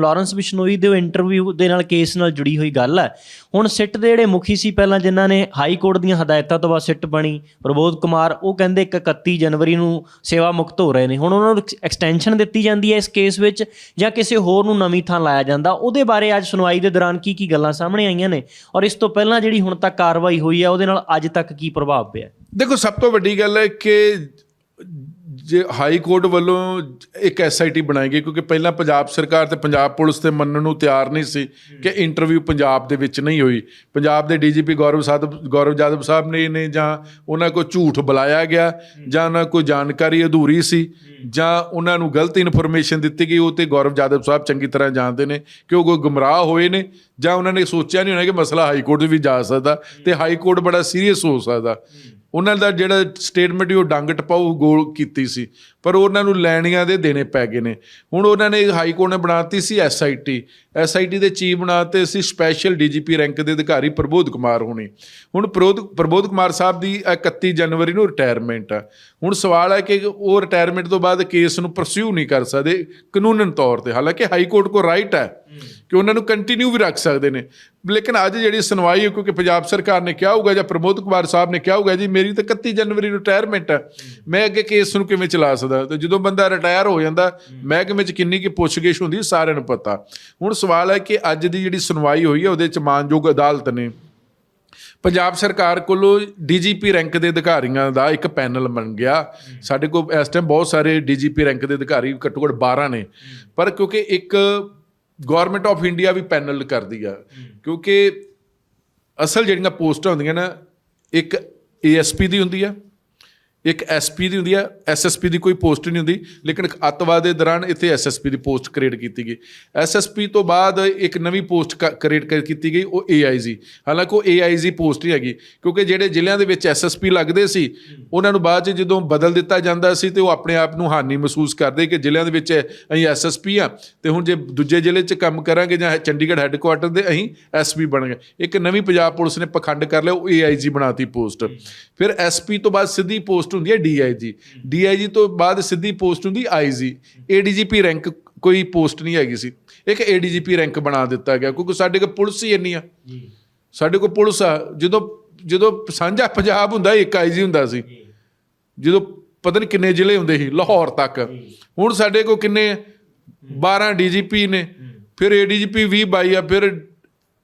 Lawrence Bishnoi ਦੇ interview ਦੇ ਨਾਲ ਕੇਸ ਨਾਲ ਜੁੜੀ ਹੋਈ ਗੱਲ ਹੈ। ਹੁਣ ਸਿੱਟ ਦੇ ਜਿਹੜੇ ਮੁਖੀ ਸੀ ਪਹਿਲਾਂ ਜਿਨ੍ਹਾਂ ਨੇ ਹਾਈ ਕੋਰਟ ਦੀਆਂ ਹਦਾਇਤਾਂ ਤੋਂ ਬਾਅਦ ਸਿੱਟ ਬਣੀ, ਪ੍ਰਬੋਧ ਕੁਮਾਰ, ਉਹ ਕਹਿੰਦੇ ਇੱਕ 31 ਜਨਵਰੀ ਨੂੰ ਸੇਵਾ ਮੁਕਤ ਹੋ ਰਹੇ ਨੇ। ਹੁਣ ਉਹਨਾਂ ਨੂੰ ਐਕਸਟੈਂਸ਼ਨ ਦਿੱਤੀ ਜਾਂਦੀ ਹੈ ਇਸ ਕੇਸ ਵਿੱਚ ਜਾਂ ਕਿਸੇ ਹੋਰ ਨੂੰ ਨਵੀਂ ਥਾਂ ਲਾਇਆ ਜਾਂਦਾ। ਉਹਦੇ ਬਾਰੇ ਅੱਜ ਸੁਣਵਾਈ ਦੇ ਦੌਰਾਨ ਕੀ ਕੀ ਗੱਲਾਂ ਸਾਹਮਣੇ ਆਈਆਂ ਨੇ ਔਰ ਇਸ ਤੋਂ ਪਹਿਲਾਂ ਜਿਹੜੀ ਹੁਣ ਤੱਕ ਕਾਰਵਾਈ ਹੋਈ ਹੈ, ਉਹਦੇ ਨਾਲ ਅੱਜ ਤੱਕ ਕੀ ਪ੍ਰਭਾਵ ਪਿਆ? ਦੇਖੋ, ਸਭ ਤੋਂ ਵੱਡੀ ਗੱਲ ਹੈ ਕਿ ਜੇ ਹਾਈ ਕੋਰਟ ਵੱਲੋਂ ਇੱਕ ਐਸਆਈਟੀ ਬਣਾਈ ਗਈ, ਕਿਉਂਕਿ ਪਹਿਲਾਂ ਪੰਜਾਬ ਸਰਕਾਰ ਤੇ ਪੰਜਾਬ ਪੁਲਿਸ ਤੇ ਮੰਨਣ ਨੂੰ ਤਿਆਰ ਨਹੀਂ ਸੀ ਕਿ ਇੰਟਰਵਿਊ ਪੰਜਾਬ ਦੇ ਵਿੱਚ ਨਹੀਂ ਹੋਈ। ਪੰਜਾਬ ਦੇ ਡੀਜੀਪੀ ਗੌਰਵ ਸਾਧਵ ਗੌਰਵ ਜਾਦਵ ਸਾਹਿਬ ਨੇ ਨੇ ਜਾਂ ਉਹਨਾਂ ਕੋਲ ਝੂਠ ਬੁਲਾਇਆ ਗਿਆ ਜਾਂ ਉਹਨਾਂ ਕੋਲ ਜਾਣਕਾਰੀ ਅਧੂਰੀ ਸੀ ਜਾਂ ਉਹਨਾਂ ਨੂੰ ਗਲਤ ਇਨਫੋਰਮੇਸ਼ਨ ਦਿੱਤੀ ਗਈ, ਉਹ ਤੇ ਗੌਰਵ ਜਾਦਵ ਸਾਹਿਬ ਚੰਗੀ ਤਰ੍ਹਾਂ ਜਾਣਦੇ ਨੇ ਕਿ ਉਹ ਕੋਈ ਗੁੰਮਰਾਹ ਹੋਏ ਨੇ ਜਾਂ ਉਹਨਾਂ ਨੇ ਸੋਚਿਆ ਨਹੀਂ ਹੋਣਾ ਕਿ ਮਸਲਾ ਹਾਈ ਕੋਰਟ ਵੀ ਜਾ ਸਕਦਾ ਤੇ ਹਾਈ ਕੋਰਟ ਬੜਾ ਸੀਰੀਅਸ ਹੋ ਸਕਦਾ। ਉਹਨਾਂ ਦਾ ਜਿਹੜਾ ਸਟੇਟਮੈਂਟ ਉਹ ਡੰਗ ਟਪਾਊ ਗੋਲ ਕੀਤੀ ਸੀ। ਪਰ ਉਹਨਾਂ ਨੂੰ ਲੈਣੀਆਂ ਦੇ ਦੇਣੇ ਪੈ ਗਏ ਨੇ। ਹੁਣ ਉਹਨਾਂ ਨੇ ਹਾਈ ਕੋਰਟ ਨੇ ਬਣਾਤੀ ਸੀ ਐਸਆਈਟੀ ਐਸਆਈਟੀ ਦੇ ਚੀਫ ਬਣਾਤੇ ਸੀ ਸਪੈਸ਼ਲ ਡੀਜੀਪੀ ਰੈਂਕ ਦੇ ਅਧਿਕਾਰੀ ਪ੍ਰਬੋਧ ਕੁਮਾਰ ਹੋਣੀ। ਹੁਣ ਪ੍ਰਬੋਧ ਪ੍ਰਬੋਧ ਕੁਮਾਰ ਸਾਹਿਬ ਦੀ 31 ਜਨਵਰੀ ਨੂੰ ਰਿਟਾਇਰਮੈਂਟ ਆ। ਹੁਣ ਸਵਾਲ ਹੈ ਕਿ ਉਹ ਰਿਟਾਇਰਮੈਂਟ ਤੋਂ ਬਾਅਦ ਕੇਸ ਨੂੰ ਪਰਸਿਊ ਨਹੀਂ ਕਰ ਸਕਦੇ ਕਾਨੂੰਨਨ ਤੌਰ ਤੇ। ਹਾਲਾਂਕਿ ਹਾਈ ਕੋਰਟ ਕੋ ਰਾਈਟ ਹੈ ਕਿ ਉਹਨਾਂ ਨੂੰ ਕੰਟੀਨਿਊ ਵੀ ਰੱਖ ਸਕਦੇ ਨੇ। ਲੇਕਿਨ ਅੱਜ ਜਿਹੜੀ ਸੁਣਵਾਈ ਹੈ, ਕਿਉਂਕਿ ਪੰਜਾਬ ਸਰਕਾਰ ਨੇ ਕਿਹਾ ਹੋਊਗਾ ਜਾਂ ਪ੍ਰਬੋਧ ਕੁਮਾਰ ਸਾਹਿਬ ਨੇ ਕਿਹਾ ਹੋਊਗਾ, ਜੀ, ਮੇਰੀ ਤਾਂ 31 ਜਨਵਰੀ ਨੂੰ ਰਿਟਾਇਰਮੈਂਟ ਹੈ ਮੈਂ ਅੱਗੇ ਕੇਸ ਨੂੰ ਕਿਵੇਂ ਚਲਾ ਸਕਦਾ? ਤੇ ਜਦੋਂ ਬੰਦਾ ਰਿਟਾਇਰ ਹੋ ਜਾਂਦਾ ਮਹਿਕਮੇ 'ਚ ਕਿੰਨੀ ਕੀ ਪੁੱਛਗਿੱਛ ਹੁੰਦੀ ਸਾਰਿਆਂ ਨੂੰ ਪਤਾ। ਹੁਣ ਸਵਾਲ ਹੈ ਕਿ ਅੱਜ ਦੀ ਜਿਹੜੀ ਸੁਣਵਾਈ ਹੋਈ ਹੈ ਉਹਦੇ 'ਚ ਮਾਨਯੋਗ ਅਦਾਲਤ ਨੇ ਪੰਜਾਬ ਸਰਕਾਰ ਕੋਲੋਂ ਡੀਜੀਪੀ ਰੈਂਕ ਦੇ ਅਧਿਕਾਰੀਆਂ ਦਾ ਇੱਕ ਪੈਨਲ ਬਣ ਗਿਆ ਸਾਡੇ ਕੋਲ ਇਸ ਟਾਈਮ ਬਹੁਤ ਸਾਰੇ ਡੀਜੀਪੀ ਰੈਂਕ ਦੇ ਅਧਿਕਾਰੀ ਘੱਟੋ ਘੱਟ 12 ਨੇ ਪਰ ਕਿਉਂਕਿ ਇੱਕ ਗਵਰਨਮੈਂਟ ਆਫ ਇੰਡੀਆ ਵੀ ਪੈਨਲ ਕਰਦੀ ਆ ਕਿਉਂਕਿ ਅਸਲ ਜਿਹੜੀਆਂ ਪੋਸਟਾਂ ਹੁੰਦੀਆਂ ਨਾ ਇੱਕ ਏਐਸਪੀ ਦੀ ਹੁੰਦੀ ਆ ਇੱਕ ਐਸਪੀ ਦੀ ਹੁੰਦੀ ਆ ਐਸਐਸਪੀ ਦੀ ਕੋਈ ਪੋਸਟ ਨਹੀਂ ਹੁੰਦੀ, ਲੇਕਿਨ ਅੱਤਵਾਦ ਦੇ ਦੌਰਾਨ ਇੱਥੇ ਐਸਐਸਪੀ ਦੀ ਪੋਸਟ ਕ੍ਰੀਏਟ ਕੀਤੀ ਗਈ। ਐਸਐਸਪੀ ਤੋਂ ਬਾਅਦ ਇੱਕ ਨਵੀਂ ਪੋਸਟ ਕ੍ਰੀਏਟ ਕੀਤੀ ਗਈ, ਉਹ ਏਆਈਜੀ ਹਾਲਾਂਕਿ ਉਹ ਏਆਈਜੀ ਪੋਸਟ ਹੀ ਹੈਗੀ, ਕਿਉਂਕਿ ਜਿਹੜੇ ਜ਼ਿਲ੍ਹਿਆਂ ਦੇ ਵਿੱਚ ਐਸਐਸਪੀ ਲੱਗਦੇ ਸੀ, ਉਹਨਾਂ ਨੂੰ ਬਾਅਦ ਚ ਜਦੋਂ ਬਦਲ ਦਿੱਤਾ ਜਾਂਦਾ ਸੀ ਤੇ ਉਹ ਆਪਣੇ ਆਪ ਨੂੰ ਹਾਨੀ ਮਹਿਸੂਸ ਕਰਦੇ ਕਿ ਜ਼ਿਲ੍ਹਿਆਂ ਦੇ ਵਿੱਚ ਅਸੀਂ ਐਸਐਸਪੀ ਆ, ਤੇ ਹੁਣ ਜੇ ਦੂਜੇ ਜ਼ਿਲ੍ਹੇ 'ਚ ਕੰਮ ਕਰਾਂਗੇ ਜਾਂ ਚੰਡੀਗੜ੍ਹ ਹੈੱਡਕੁਆਟਰ ਦੇ ਅਸੀਂ ਐਸਪੀ ਬਣ ਗਏ। ਇੱਕ ਨਵੀਂ ਪੰਜਾਬ ਪੁਲਿਸ ਨੇ ਪਖੰਡ ਕਰ ਲਿਆ, ਉਹ ਏਆਈਜੀ ਬਣਾਤੀ ਪੋਸਟ ਫਿਰ ਐਸਪੀ ਤੋਂ ਬਾਅਦ ਸਿੱਧੀ ਪੋਸਟ ਹੁੰਦੀ ਹੈ ਡੀਆਈਜੀ ਡੀਆਈਜੀ ਤੋਂ ਬਾਅਦ ਸਿੱਧੀ ਪੋਸਟ ਹੁੰਦੀ ਆਈਜੀ ਏਡੀਜੀਪੀ ਰੈਂਕ ਕੋਈ ਪੋਸਟ ਨਹੀਂ ਹੈਗੀ ਸੀ। ਇੱਕ ਏਡੀਜੀਪੀ ਰੈਂਕ ਬਣਾ ਦਿੱਤਾ ਗਿਆ ਕਿਉਂਕਿ ਸਾਡੇ ਕੋਲ ਪੁਲਿਸ ਹੀ ਇੰਨੀ ਆ। ਸਾਡੇ ਕੋਲ ਪੁਲਿਸ ਆ ਜਦੋਂ ਜਦੋਂ ਸਾਂਝਾ ਪੰਜਾਬ ਹੁੰਦਾ ਇੱਕ ਆਈਜੀ ਹੁੰਦਾ ਸੀ। ਜਦੋਂ ਪਤਾ ਨਹੀਂ ਕਿੰਨੇ ਜ਼ਿਲ੍ਹੇ ਹੁੰਦੇ ਸੀ ਲਾਹੌਰ ਤੱਕ। ਹੁਣ ਸਾਡੇ ਕੋਲ ਕਿੰਨੇ 12 ਡੀਜੀਪੀ ਨੇ। ਫਿਰ ਏਡੀਜੀਪੀ 20 22 ਆ ਫਿਰ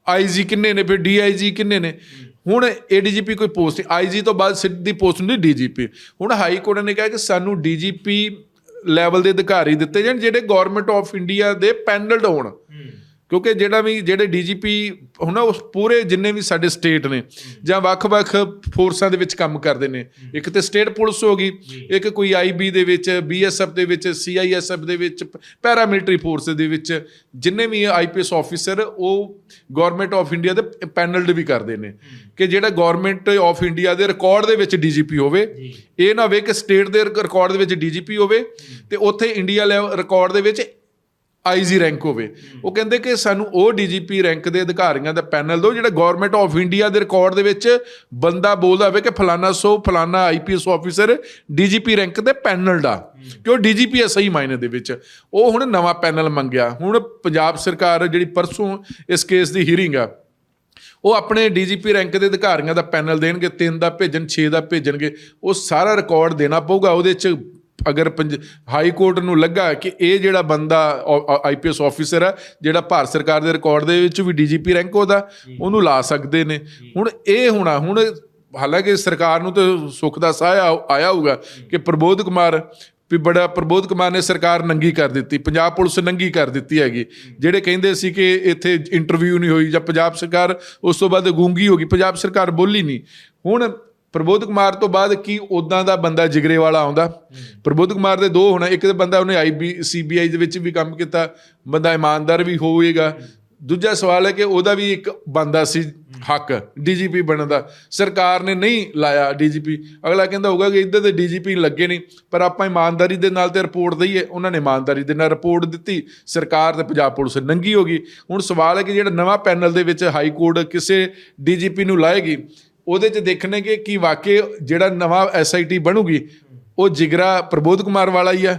ਆਈਜੀ ਕਿੰਨੇ ਨੇ ਫਿਰ ਡੀਆਈਜੀ ਕਿੰਨੇ ਨੇ? ਹੁਣ ਏਡੀਜੀਪੀ ਕੋਈ ਪੋਸਟ ਆਈਜੀ ਤੋਂ ਬਾਅਦ ਸਿੱਧੀ ਪੋਸਟ ਹੁੰਦੀ ਡੀਜੀਪੀ ਹੁਣ ਹਾਈ ਕੋਰਟ ਨੇ ਕਿਹਾ ਕਿ ਸਾਨੂੰ ਡੀਜੀਪੀ ਲੈਵਲ ਦੇ ਅਧਿਕਾਰੀ ਦਿੱਤੇ ਜਾਣ, ਜਿਹੜੇ ਗਵਰਨਮੈਂਟ ਆਫ ਇੰਡੀਆ ਦੇ ਪੈਨਲਡ ਹੋਣ। ਕਿਉਂਕਿ ਜਿਹੜਾ ਵੀ, ਜਿਹੜੇ ਡੀਜੀਪੀ ਹੁਣ ਉਸ ਪੂਰੇ ਜਿੰਨੇ ਵੀ ਸਾਡੇ ਸਟੇਟ ਨੇ ਜਾਂ ਵੱਖ-ਵੱਖ ਫੋਰਸਾਂ ਦੇ ਵਿੱਚ ਕੰਮ ਕਰਦੇ ਨੇ, ਇੱਕ ਤੇ ਸਟੇਟ ਪੁਲਿਸ ਹੋ ਗਈ, ਇੱਕ ਕੋਈ ਆਈਬੀ ਦੇ ਵਿੱਚ ਬੀਐਸਐਫ ਦੇ ਵਿੱਚ ਸੀਆਈਐਸਐਫ ਦੇ ਵਿੱਚ, ਪੈਰਾਮਿਲਟਰੀ ਫੋਰਸ ਦੇ ਵਿੱਚ, ਜਿੰਨੇ ਵੀ ਆਈਪੀਐਸ ਆਫੀਸਰ, ਉਹ ਗਵਰਨਮੈਂਟ ਆਫ ਇੰਡੀਆ ਦੇ ਪੈਨਲਡ ਵੀ ਕਰਦੇ ਨੇ ਕਿ ਜਿਹੜਾ ਗਵਰਨਮੈਂਟ ਆਫ ਇੰਡੀਆ ਦੇ ਰਿਕਾਰਡ ਦੇ ਵਿੱਚ ਡੀਜੀਪੀ ਹੋਵੇ, ਇਹ ਨਾ ਹੋਵੇ ਕਿ ਸਟੇਟ ਦੇ ਰਿਕਾਰਡ ਦੇ ਵਿੱਚ ਡੀਜੀਪੀ ਹੋਵੇ ਤੇ ਉੱਥੇ ਇੰਡੀਆ ਲੈਵਲ ਰਿਕਾਰਡ ਦੇ ਵਿੱਚ ਆਈਜੀ ਰੈਂਕ ਹੋਵੇ। ਉਹ ਕਹਿੰਦੇ ਕਿ ਸਾਨੂੰ ਉਹ ਡੀਜੀਪੀ ਰੈਂਕ ਦੇ ਅਧਿਕਾਰੀਆਂ ਦਾ ਪੈਨਲ ਦਿਓ, ਜਿਹੜਾ ਗਵਰਨਮੈਂਟ ਆਫ ਇੰਡੀਆ ਦੇ ਰਿਕਾਰਡ ਦੇ ਵਿੱਚ ਬੰਦਾ ਬੋਲਦਾ ਹੋਵੇ ਕਿ ਫਲਾਨਾ ਸੋ ਫਲਾਣਾ ਆਈਪੀਐਸ ਆਫੀਸਰ ਡੀਜੀਪੀ ਰੈਂਕ ਦੇ ਪੈਨਲ ਦਾ। ਕਿ ਉਹ ਡੀਜੀਪੀ ਹੈ ਸਹੀ ਮਾਇਨੇ ਦੇ ਵਿੱਚ। ਉਹ ਹੁਣ ਨਵਾਂ ਪੈਨਲ ਮੰਗਿਆ। ਹੁਣ ਪੰਜਾਬ ਸਰਕਾਰ ਜਿਹੜੀ ਪਰਸੋਂ ਇਸ ਕੇਸ ਦੀ ਹੀਰਿੰਗ ਆ, ਉਹ ਆਪਣੇ ਡੀਜੀਪੀ ਰੈਂਕ ਦੇ ਅਧਿਕਾਰੀਆਂ ਦਾ ਪੈਨਲ ਦੇਣਗੇ, ਤਿੰਨ ਦਾ ਭੇਜਣ 6 ਦਾ ਭੇਜਣਗੇ। ਉਹ ਸਾਰਾ ਰਿਕਾਰਡ ਦੇਣਾ ਪਊਗਾ, ਉਹਦੇ 'ਚ ਅਗਰ ਹਾਈ ਕੋਰਟ ਨੂੰ ਲੱਗਾ ਕਿ ਇਹ ਜਿਹੜਾ ਬੰਦਾ ਆਈਪੀਐਸ ਆਫੀਸਰ ਹੈ ਜਿਹੜਾ ਭਾਰਤ ਸਰਕਾਰ ਦੇ ਰਿਕਾਰਡ ਦੇ ਵਿੱਚ ਵੀ ਡੀਜੀਪੀ ਰੈਂਕ ਉਹਦਾ ਉਹਨੂੰ ਲਾ ਸਕਦੇ ਨੇ। ਹੁਣ ਇਹ ਹੋਣਾ ਹੁਣ ਹਾਲਾਂਕਿ ਸਰਕਾਰ ਨੂੰ ਤਾਂ ਸੁੱਖ ਦਾ ਸਾਹ ਆਇਆ ਹੋਊਗਾ ਕਿ ਪ੍ਰਬੋਧ ਕੁਮਾਰ ਵੀ ਬੜਾ ਪ੍ਰਬੋਧ ਕੁਮਾਰ ਨੇ ਸਰਕਾਰ ਨੰਗੀ ਕਰ ਦਿੱਤੀ ਪੰਜਾਬ ਪੁਲਿਸ ਨੰਗੀ ਕਰ ਦਿੱਤੀ ਹੈਗੀ। ਜਿਹੜੇ ਕਹਿੰਦੇ ਸੀ ਕਿ ਇੱਥੇ ਇੰਟਰਵਿਊ ਨਹੀਂ ਹੋਈ ਜਾਂ ਪੰਜਾਬ ਸਰਕਾਰ ਉਸ ਤੋਂ ਬਾਅਦ ਗੂੰਗੀ ਹੋ ਗਈ ਪੰਜਾਬ ਸਰਕਾਰ ਬੋਲੀ ਨਹੀਂ। ਹੁਣ ਪ੍ਰਬੋਧ ਕੁਮਾਰ ਤੋਂ ਬਾਅਦ ਕੀ ਉਦਾਂ ਦਾ ਬੰਦਾ ਜਿਗਰੇ ਵਾਲਾ ਆਉਂਦਾ? ਪ੍ਰਬੋਧ ਕੁਮਾਰ ਦੇ ਦੋ ਹੋਣਾ, ਇੱਕ ਤਾਂ ਬੰਦਾ ਉਹਨੇ ਆਈਬੀ ਸੀਬੀਆਈ ਦੇ ਵਿੱਚ ਵੀ ਕੰਮ ਕੀਤਾ, ਬੰਦਾ ਇਮਾਨਦਾਰ ਵੀ ਹੋਵੇਗਾ। ਦੂਜਾ ਸਵਾਲ ਹੈ ਕਿ ਉਹਦਾ ਵੀ ਇੱਕ ਬੰਦਾ ਸੀ, ਹੱਕ ਡੀਜੀਪੀ ਬਣਨ ਦਾ। ਸਰਕਾਰ ਨੇ ਨਹੀਂ ਲਾਇਆ ਡੀਜੀਪੀ ਅਗਲਾ ਕਹਿੰਦਾ ਹੋਊਗਾ ਕਿ ਇੱਧਰ ਦੇ ਡੀਜੀਪੀ ਲੱਗੇ ਨਹੀਂ, ਪਰ ਆਪਾਂ ਇਮਾਨਦਾਰੀ ਦੇ ਨਾਲ ਤੇ ਰਿਪੋਰਟ ਦਈਏ, ਉਹਨਾਂ ਨੇ ਇਮਾਨਦਾਰੀ ਦੇ ਨਾਲ ਰਿਪੋਰਟ ਦਿੱਤੀ। ਸਰਕਾਰ ਤੇ ਪੰਜਾਬ ਪੁਲਿਸ ਨੰਗੀ ਹੋ ਗਈ। ਹੁਣ ਸਵਾਲ ਹੈ ਕਿ ਜਿਹੜਾ ਨਵਾਂ ਪੈਨਲ ਦੇ ਵਿੱਚ ਹਾਈ ਕੋਰਟ ਕਿਸੇ ਡੀਜੀਪੀ ਨੂੰ ਲਾਏਗੀ ਉਹਦੇ 'ਚ ਦੇਖਣਗੇ ਕਿ ਵਾਕਈ ਜਿਹੜਾ ਨਵਾਂ ਐਸਆਈਟੀ ਬਣੂਗੀ, ਉਹ ਜਿਗਰਾ ਪ੍ਰਬੋਧ ਕੁਮਾਰ ਵਾਲਾ ਹੀ ਆ।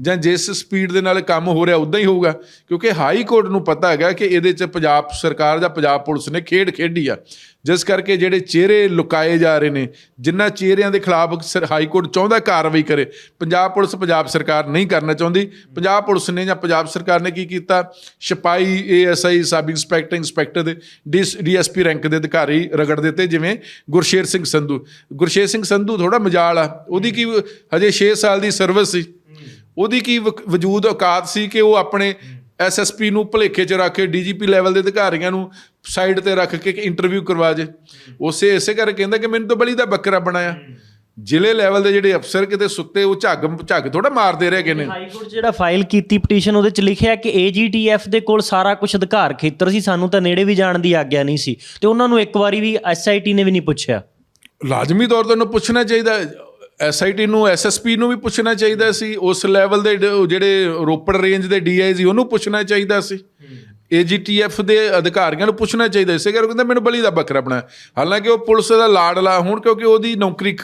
ਜਾਂ ਜਿਸ ਸਪੀਡ ਦੇ ਨਾਲ ਕੰਮ ਹੋ ਰਿਹਾ ਉਦਾਂ ਹੀ ਹੋਊਗਾ, ਕਿਉਂਕਿ ਹਾਈ ਕੋਰਟ ਨੂੰ ਪਤਾ ਹੈਗਾ ਕਿ ਇਹਦੇ 'ਚ ਪੰਜਾਬ ਸਰਕਾਰ ਜਾਂ ਪੰਜਾਬ ਪੁਲਿਸ ਨੇ ਖੇਡ ਖੇਡੀ ਆ। ਜਿਸ ਕਰਕੇ ਜਿਹੜੇ ਚਿਹਰੇ ਲੁਕਾਏ ਜਾ ਰਹੇ ਨੇ ਜਿਨ੍ਹਾਂ ਚਿਹਰਿਆਂ ਦੇ ਖਿਲਾਫ ਸਰ- ਹਾਈ ਕੋਰਟ ਚਾਹੁੰਦਾ ਕਾਰਵਾਈ ਕਰੇ, ਪੰਜਾਬ ਪੁਲਿਸ ਪੰਜਾਬ ਸਰਕਾਰ ਨਹੀਂ ਕਰਨਾ ਚਾਹੁੰਦੀ। ਪੰਜਾਬ ਪੁਲਿਸ ਨੇ ਜਾਂ ਪੰਜਾਬ ਸਰਕਾਰ ਨੇ ਕੀ ਕੀਤਾ? ਸਿਪਾਹੀ, ਏਐਸਆਈ, ਸਬ ਇੰਸਪੈਕਟਰ ਇੰਸਪੈਕਟਰ ਦੇ ਡੀਐਸਪੀ ਰੈਂਕ ਦੇ ਅਧਿਕਾਰੀ ਰਗੜ ਦਿੱਤੇ, ਜਿਵੇਂ ਗੁਰਸ਼ੇਰ ਸਿੰਘ ਸੰਧੂ। ਗੁਰਸ਼ੇਰ ਸਿੰਘ ਸੰਧੂ ਥੋੜਾ ਮਜਾਲ ਆ, ਉਹਦੀ ਕੀ, ਹਜੇ 6 ਸਾਲ ਦੀ ਸਰਵਿਸ ਸੀ। ਉਹਦੀ ਕੀ ਵਜੂਦ ਔਕਾਤ ਸੀ ਕਿ ਉਹ ਆਪਣੇ ਐਸਐਸਪੀ ਨੂੰ ਭਲੇਖੇ 'ਚ ਰੱਖ ਕੇ ਡੀਜੀਪੀ ਲੈਵਲ ਦੇ ਅਧਿਕਾਰੀਆਂ ਨੂੰ ਸਾਈਡ ਤੇ ਰੱਖ ਕੇ ਇੰਟਰਵਿਊ ਕਰਵਾ ਜੇ। ਉਸੇ ਇਸੇ ਕਰਕੇ ਕਹਿੰਦਾ ਕਿ ਮੈਨੂੰ ਤਾਂ ਬਲੀ ਦਾ ਬੱਕਰਾ ਬਣਾਇਆ। ਜ਼ਿਲ੍ਹੇ ਲੈਵਲ ਦੇ ਜਿਹੜੇ ਅਫਸਰ ਕਿਤੇ ਸੁੱਤੇ ਉਹ ਝੱਗ ਝੱਗ ਥੋੜਾ ਮਾਰਦੇ ਰਹੇ ਕਿਨੇ ਹਾਈ ਕੋਰਟ ਜਿਹੜਾ ਫਾਈਲ ਕੀਤੀ ਪਟੀਸ਼ਨ ਉਹਦੇ ਚ ਲਿਖਿਆ ਕਿ ਏਜੀਟੀਐਫ ਦੇ ਕੋਲ ਸਾਰਾ ਕੁਝ ਅਧਿਕਾਰ ਖੇਤਰ ਸੀ ਸਾਨੂੰ ਤਾਂ ਨੇੜੇ ਵੀ ਜਾਣ ਦੀ ਆਗਿਆ ਨਹੀਂ ਸੀ। ਤੇ ਉਹਨਾਂ ਨੂੰ ਇੱਕ ਵਾਰੀ ਵੀ ਐਸਆਈਟੀ ਨੇ ਵੀ ਨਹੀਂ ਪੁੱਛਿਆ। ਲਾਜ਼ਮੀ ਤੌਰ ਤੇ ਉਹਨੂੰ ਪੁੱਛਣਾ ਚਾਹੀਦਾ। ਐਸਆਈਟੀ ਨੂੰ ਐਸਐਸਪੀ ਨੂੰ ਵੀ ਪੁੱਛਣਾ ਚਾਹੀਦਾ ਸੀ। ਉਸ ਲੈਵਲ ਦੇ ਜਿਹੜੇ ਰੋਪੜ ਰੇਂਜ ਦੇ ਡੀਆਈਜੀ ਉਹਨੂੰ ਪੁੱਛਣਾ ਚਾਹੀਦਾ ਸੀ। ਏਜੀਟੀਐਫ ਦੇ ਅਧਿਕਾਰੀਆਂ ਨੂੰ ਪੁੱਛਣਾ ਚਾਹੀਦਾ ਇਸੇ ਕਰਕੇ ਕਹਿੰਦਾ ਮੈਨੂੰ ਬਲੀ ਦਾ ਬੱਕਰਾ ਬਣਾ। ਹਾਲਾਂਕਿ ਉਹ ਪੁਲਿਸ ਦਾ ਲਾਡਲਾ ਹੁਣ ਕਿਉਂਕਿ ਉਹਦੀ ਨੌਕਰੀ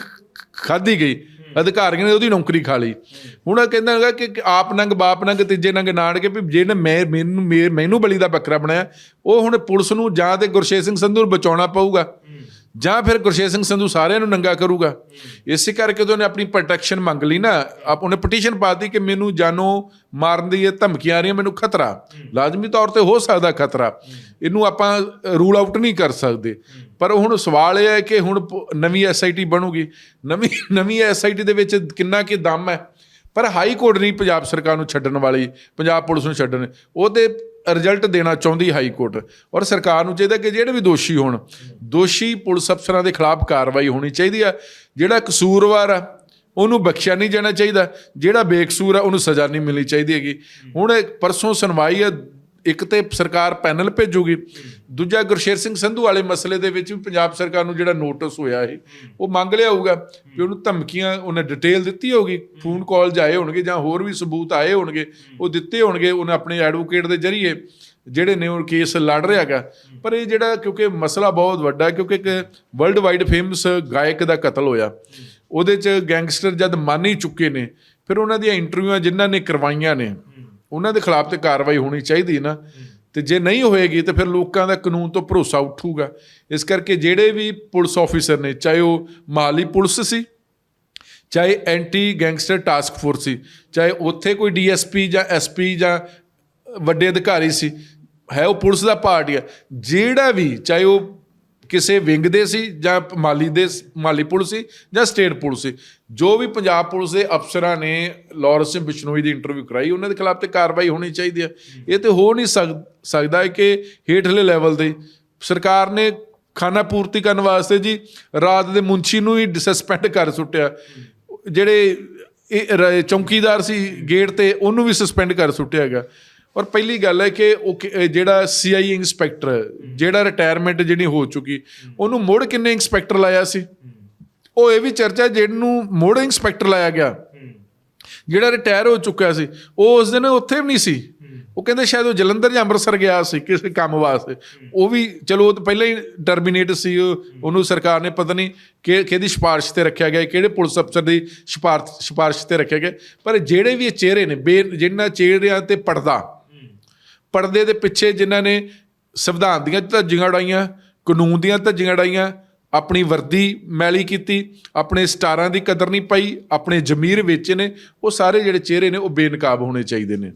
ਖਾਦੀ ਗਈ। ਅਧਿਕਾਰੀਆਂ ਨੇ ਉਹਦੀ ਨੌਕਰੀ ਖਾ ਲਈ। ਹੁਣ ਇਹ ਕਹਿੰਦਾ ਹੈਗਾ ਕਿ ਕਿ ਆਪ ਨੰਗ ਬਾਪ ਨੰਗ ਤੀਜੇ ਨੰਗ ਨਾਨਕੇ ਵੀ ਜਿਹਨੇ ਮੈਂ ਮੈਨੂੰ ਮੈਨੂੰ ਬਲੀ ਦਾ ਬੱਕਰਾ ਬਣਾਇਆ ਉਹ ਹੁਣ ਪੁਲਿਸ ਨੂੰ ਜਾਂ ਤੇ ਗੁਰਸ਼ੇਰ ਸਿੰਘ ਸੰਧੂ ਨੂੰ ਬਚਾਉਣਾ ਪਊਗਾ। ਜਾਂ ਫਿਰ ਗੁਰਸ਼ੇਰ ਸਿੰਘ ਸੰਧੂ ਸਾਰਿਆਂ ਨੂੰ ਨੰਗਾ ਕਰੂਗਾ। ਇਸੇ ਕਰਕੇ ਤਾਂ ਉਹਨੇ ਆਪਣੀ ਪ੍ਰੋਟੈਕਸ਼ਨ ਮੰਗ ਲਈ ਨਾ। ਆਪ ਉਹਨੇ ਪਟੀਸ਼ਨ ਪਾਤੀ ਕਿ ਮੈਨੂੰ ਜਾਨੋਂ ਮਾਰਨ ਦੀ ਇਹ ਧਮਕੀਆਂ ਆ ਰਹੀਆਂ, ਮੈਨੂੰ ਖਤਰਾ। ਲਾਜ਼ਮੀ ਤੌਰ ਤੇ ਹੋ ਸਕਦਾ ਖਤਰਾ। ਇਹਨੂੰ ਆਪਾਂ ਰੂਲ ਆਊਟ ਨਹੀਂ ਕਰ ਸਕਦੇ। ਪਰ ਹੁਣ ਸਵਾਲ ਇਹ ਹੈ ਕਿ ਹੁਣ ਪ- ਨਵੀਂ ਐਸਆਈਟੀ ਬਣੂਗੀ। ਨਵੀਂ ਨਵੀਂ ਐਸਆਈਟੀ ਦੇ ਵਿੱਚ ਕਿੰਨਾ ਕੀ ਦਮ ਹੈ? ਪਰ ਹਾਈ ਕੋਰਟ ਨਹੀਂ ਪੰਜਾਬ ਸਰਕਾਰ ਨੂੰ ਛੱਡਣ ਵਾਲੀ, ਪੰਜਾਬ ਪੁਲਿਸ ਨੂੰ ਛੱਡਣ। ਉਹ ਤੇ ਰਿਜ਼ਲਟ ਦੇਣਾ ਚਾਹੁੰਦੀ ਹਾਈ ਕੋਰਟ ਔਰ ਸਰਕਾਰ ਨੂੰ ਚਾਹੀਦਾ ਕਿ ਜਿਹੜੇ ਵੀ ਦੋਸ਼ੀ ਹੋਣ ਦੋਸ਼ੀ ਪੁਲਿਸ ਅਫਸਰਾਂ ਦੇ ਖਿਲਾਫ ਕਾਰਵਾਈ ਹੋਣੀ ਚਾਹੀਦੀ ਆ। ਜਿਹੜਾ ਕਸੂਰਵਾਰ ਆ, ਉਹਨੂੰ ਬਖਸ਼ਿਆ ਨਹੀਂ ਜਾਣਾ ਚਾਹੀਦਾ। ਜਿਹੜਾ ਬੇਕਸੂਰ ਆ, ਉਹਨੂੰ ਸਜ਼ਾ ਨਹੀਂ ਮਿਲਣੀ ਚਾਹੀਦੀ ਹੈਗੀ। ਹੁਣ ਪਰਸੋਂ ਸੁਣਵਾਈ ਆ, ਇੱਕ ਤੇ ਸਰਕਾਰ ਪੈਨਲ ਭੇਜੂਗੀ। ਦੂਜਾ ਗੁਰਸ਼ੇਰ ਸਿੰਘ ਸੰਧੂ ਵਾਲੇ ਮਸਲੇ ਦੇ ਵਿੱਚ ਵੀ ਪੰਜਾਬ ਸਰਕਾਰ ਨੂੰ ਜਿਹੜਾ ਨੋਟਿਸ ਹੋਇਆ ਇਹ, ਉਹ ਮੰਗ ਲਿਆ ਹੋਊਗਾ ਕਿ ਉਹਨੂੰ ਧਮਕੀਆਂ ਉਹਨੇ ਡਿਟੇਲ ਦਿੱਤੀ ਹੋਗੀ ਫੋਨ ਕਾਲ ਜਾਏ ਹੋਣਗੇ ਜਾਂ ਹੋਰ ਵੀ ਸਬੂਤ ਆਏ ਹੋਣਗੇ, ਉਹ ਦਿੱਤੇ ਹੋਣਗੇ, ਉਹਨੇ ਆਪਣੇ ਐਡਵੋਕੇਟ ਦੇ ਜ਼ਰੀਏ। ਜਿਹੜੇ ਨੇ ਉਹ ਕੇਸ ਲੜ ਰਿਹਾ ਹੈਗਾ, ਪਰ ਇਹ ਜਿਹੜਾ ਕਿਉਂਕਿ ਮਸਲਾ ਬਹੁਤ ਵੱਡਾ ਕਿਉਂਕਿ ਇੱਕ ਵਰਲਡ ਵਾਈਡ ਫੇਮਸ ਗਾਇਕ ਦਾ ਕਤਲ ਹੋਇਆ। ਉਹਦੇ 'ਚ ਗੈਂਗਸਟਰ ਜਦ ਮੰਨ ਹੀ ਚੁੱਕੇ ਨੇ, ਫਿਰ ਉਹਨਾਂ ਦੀਆਂ ਇੰਟਰਵਿਊਆਂ ਜਿਨ੍ਹਾਂ ਨੇ ਕਰਵਾਈਆਂ ਨੇ, ਉਹਨਾਂ ਦੇ ਖਿਲਾਫ ਤੇ ਕਾਰਵਾਈ ਹੋਣੀ ਚਾਹੀਦੀ ਨਾ। ਤੇ ਜੇ ਨਹੀਂ ਹੋਏਗੀ ਤੇ ਫਿਰ ਲੋਕਾਂ ਦਾ ਕਾਨੂੰਨ ਤੋਂ ਭਰੋਸਾ ਉੱਠੂਗਾ। ਇਸ ਕਰਕੇ ਜਿਹੜੇ ਵੀ ਪੁਲਿਸ ਆਫੀਸਰ ਨੇ, ਚਾਹੇ ਉਹ ਮਾਲੀ ਪੁਲਿਸ ਸੀ, ਚਾਹੇ ਐਂਟੀ ਗੈਂਗਸਟਰ ਟਾਸਕ ਫੋਰਸ ਸੀ, ਚਾਹੇ ਉੱਥੇ ਕੋਈ ਡੀਐਸਪੀ ਜਾਂ ਐਸਪੀ ਜਾਂ ਵੱਡੇ ਅਧਿਕਾਰੀ ਸੀ ਹੈ ਉਹ ਪੁਲਿਸ ਦਾ ਪਾਰਟ ਹੀ। ਆ ਜਿਹੜਾ ਵੀ ਚਾਹੇ ਉਹ ਕਿਸੇ ਵਿੰਗ ਦੇ ਸੀ ਜਾਂ ਮਾਲੀ ਦੇ ਮਾਲੀ ਪੁਲਿਸ ਸੀ ਜਾਂ ਸਟੇਟ ਪੁਲਿਸ ਸੀ ਜੋ ਵੀ ਪੰਜਾਬ ਪੁਲਿਸ ਦੇ ਅਫਸਰਾਂ ਨੇ ਲਾਰੈਂਸ ਸਿੰਘ ਬਿਸ਼ਨੋਈ ਦੀ ਇੰਟਰਵਿਊ ਕਰਾਈ ਉਹਨਾਂ ਦੇ ਖਿਲਾਫ ਤੇ ਕਾਰਵਾਈ ਹੋਣੀ ਚਾਹੀਦੀ ਹੈ। ਇਹ ਤੇ ਹੋ ਨਹੀਂ ਸਕ- ਸਕਦਾ ਹੈ ਕਿ ਹੇਠਲੇ ਲੈਵਲ ਦੇ ਸਰਕਾਰ ਨੇ ਖਾਨਾ ਪੂਰਤੀ ਕਰਨ ਵਾਸਤੇ ਜੀ ਰਾਤ ਦੇ ਮੁੰਸ਼ੀ ਨੂੰ ਹੀ ਸਸਪੈਂਡ ਕਰ ਸੁੱਟਿਆ। ਜਿਹੜੇ ਇਹ ਚੌਕੀਦਾਰ ਸੀ ਗੇਟ ਤੇ ਉਹਨੂੰ ਵੀ ਸਸਪੈਂਡ ਕਰ ਸੁੱਟਿਆ ਹੈਗਾ। ਔਰ ਪਹਿਲੀ ਗੱਲ ਹੈ ਕਿ ਉਹ ਜਿਹੜਾ ਸੀਆਈ ਇੰਸਪੈਕਟਰ ਜਿਹੜਾ ਰਿਟਾਇਰਮੈਂਟ ਜਿਹੜੀ ਹੋ ਚੁੱਕੀ ਉਹਨੂੰ ਮੁੜ ਕਿੰਨੇ ਇੰਸਪੈਕਟਰ ਲਾਇਆ ਸੀ? ਉਹ ਇਹ ਵੀ ਚਰਚਾ ਜਿਹਨੂੰ ਮੁੜ ਇੰਸਪੈਕਟਰ ਲਾਇਆ ਗਿਆ। ਜਿਹੜਾ ਰਿਟਾਇਰ ਹੋ ਚੁੱਕਿਆ ਸੀ ਉਹ ਉਸ ਦਿਨ ਉੱਥੇ ਵੀ ਨਹੀਂ ਸੀ। ਉਹ ਕਹਿੰਦੇ ਸ਼ਾਇਦ ਉਹ ਜਲੰਧਰ ਜਾਂ ਅੰਮ੍ਰਿਤਸਰ ਗਿਆ ਸੀ ਕਿਸੇ ਕੰਮ ਵਾਸਤੇ। ਉਹ ਵੀ ਚਲੋ ਉਹ ਤਾਂ ਪਹਿਲਾਂ ਹੀ ਟਰਮੀਨੇਟ ਸੀ ਉਹ- ਉਹਨੂੰ ਸਰਕਾਰ ਨੇ ਪਤਾ ਨਹੀਂ ਕਿ ਕਿਹਦੀ ਸਿਫਾਰਿਸ਼ ਤੇ ਰੱਖਿਆ ਗਿਆ ਕਿਹੜੇ ਪੁਲਿਸ ਅਫਸਰ ਦੀ ਸਿਫਾਰਿਸ਼ ਸਿਫਾਰਿਸ਼ ਤੇ ਰੱਖਿਆ ਗਿਆ। ਪਰ ਜਿਹੜੇ ਵੀ ਇਹ ਚਿਹਰੇ ਨੇ ਜਿਨ੍ਹਾਂ ਚਿਹਰਿਆਂ ਤੇ ਪਰਦਾ ਪਰਦੇ ਦੇ ਪਿੱਛੇ ਜਿਨ੍ਹਾਂ ਨੇ ਸੰਵਿਧਾਨ ਦੀਆਂ ਧੱਜੀਆਂ ਉਡਾਈਆਂ, ਕਾਨੂੰਨ ਦੀਆਂ ਧੱਜੀਆਂ ਉਡਾਈਆਂ, ਆਪਣੀ ਵਰਦੀ ਮੈਲੀ ਕੀਤੀ, ਆਪਣੇ ਸਟਾਰਾਂ ਦੀ ਕਦਰ ਨਹੀਂ ਪਾਈ, ਆਪਣੇ ਜ਼ਮੀਰ ਵੇਚੇ ਨੇ, ਉਹ ਸਾਰੇ ਜਿਹੜੇ ਚਿਹਰੇ ਨੇ ਉਹ ਬੇਨਕਾਬ ਹੋਣੇ ਚਾਹੀਦੇ ਨੇ।